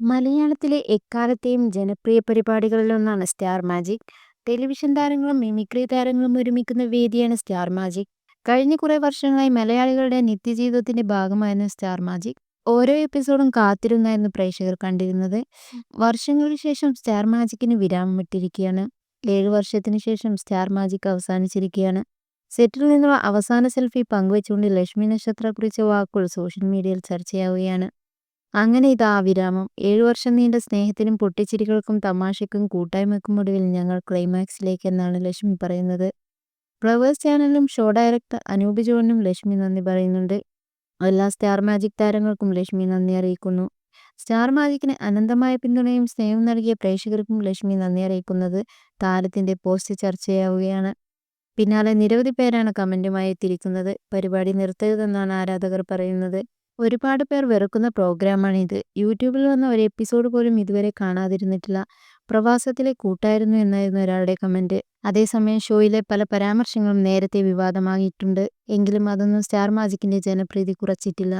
മലയാളത്തിലെ എക്കാലത്തെയും ജനപ്രിയ പരിപാടികളിലൊന്നാണ് സ്റ്റാർ മാജിക്. ടെലിവിഷൻ താരങ്ങളും മിമിക്രി താരങ്ങളും ഒരുമിക്കുന്ന വേദിയാണ് സ്റ്റാർ മാജിക്. കഴിഞ്ഞ കുറേ വർഷങ്ങളായി മലയാളികളുടെ നിത്യജീവിതത്തിന്റെ ഭാഗമായിരുന്നു സ്റ്റാർ മാജിക്. ഓരോ എപ്പിസോഡും കാത്തിരുന്നായിരുന്നു പ്രേക്ഷകർ കണ്ടിരുന്നത്. വർഷങ്ങൾക്ക് ശേഷം സ്റ്റാർ മാജിക്കിന് വിരാമമിട്ടിരിക്കുകയാണ്. ഏഴ് വർഷത്തിന് ശേഷം സ്റ്റാർ മാജിക് അവസാനിച്ചിരിക്കുകയാണ്. സെറ്റിൽ നിന്നുള്ള അവസാന സെൽഫി പങ്കുവെച്ചുകൊണ്ട് ലക്ഷ്മി നക്ഷത്ര കുറിച്ച വാക്കുകൾ സോഷ്യൽ മീഡിയയിൽ ചർച്ചയാവുകയാണ്. അങ്ങനെ ഇതാ വിരാമം. ഏഴു വർഷം നീണ്ട സ്നേഹത്തിനും പൊട്ടിച്ചിരികൾക്കും തമാശയ്ക്കും കൂട്ടായ്മയ്ക്കും ഒടുവിൽ ഞങ്ങൾ ക്ലൈമാക്സിലേക്ക് എന്നാണ് ലക്ഷ്മി പറയുന്നത്. ഫ്ലവേഴ്സ് ചാനലിലും ഷോ ഡയറക്ടർ അനൂപ് ജോണിനും ലക്ഷ്മി നന്ദി പറയുന്നുണ്ട്. എല്ലാ സ്റ്റാർ മാജിക് താരങ്ങൾക്കും ലക്ഷ്മി നന്ദി അറിയിക്കുന്നു. സ്റ്റാർ മാജിക്കിന് അനന്തമായ പിന്തുണയും സ്നേഹവും നൽകിയ പ്രേക്ഷകർക്കും ലക്ഷ്മി നന്ദി അറിയിക്കുന്നത് താരത്തിന്റെ പോസ്റ്റ് ചർച്ചയാവുകയാണ്. പിന്നാലെ നിരവധി പേരാണ് കമന്റുമായി എത്തിയിരിക്കുന്നത്. പരിപാടി നിർത്തരുതെന്നാണ് ആരാധകർ പറയുന്നത്. ഒരുപാട് പേർ വെറുക്കുന്ന പ്രോഗ്രാമാണിത്. യൂട്യൂബിൽ വന്ന ഒരു എപ്പിസോഡ് പോലും ഇതുവരെ കാണാതിരുന്നിട്ടില്ല. പ്രവാസത്തിലെ കൂട്ടായിരുന്നു എന്നായിരുന്നു ഒരാളുടെ കമന്റ് അതേസമയം ഷോയിലെ പല പരാമർശങ്ങളും നേരത്തെ വിവാദമായിട്ടുണ്ട്. എങ്കിലും അതൊന്നും സ്റ്റാർ മാജിക്കിന്റെ ജനപ്രീതി കുറച്ചിട്ടില്ല.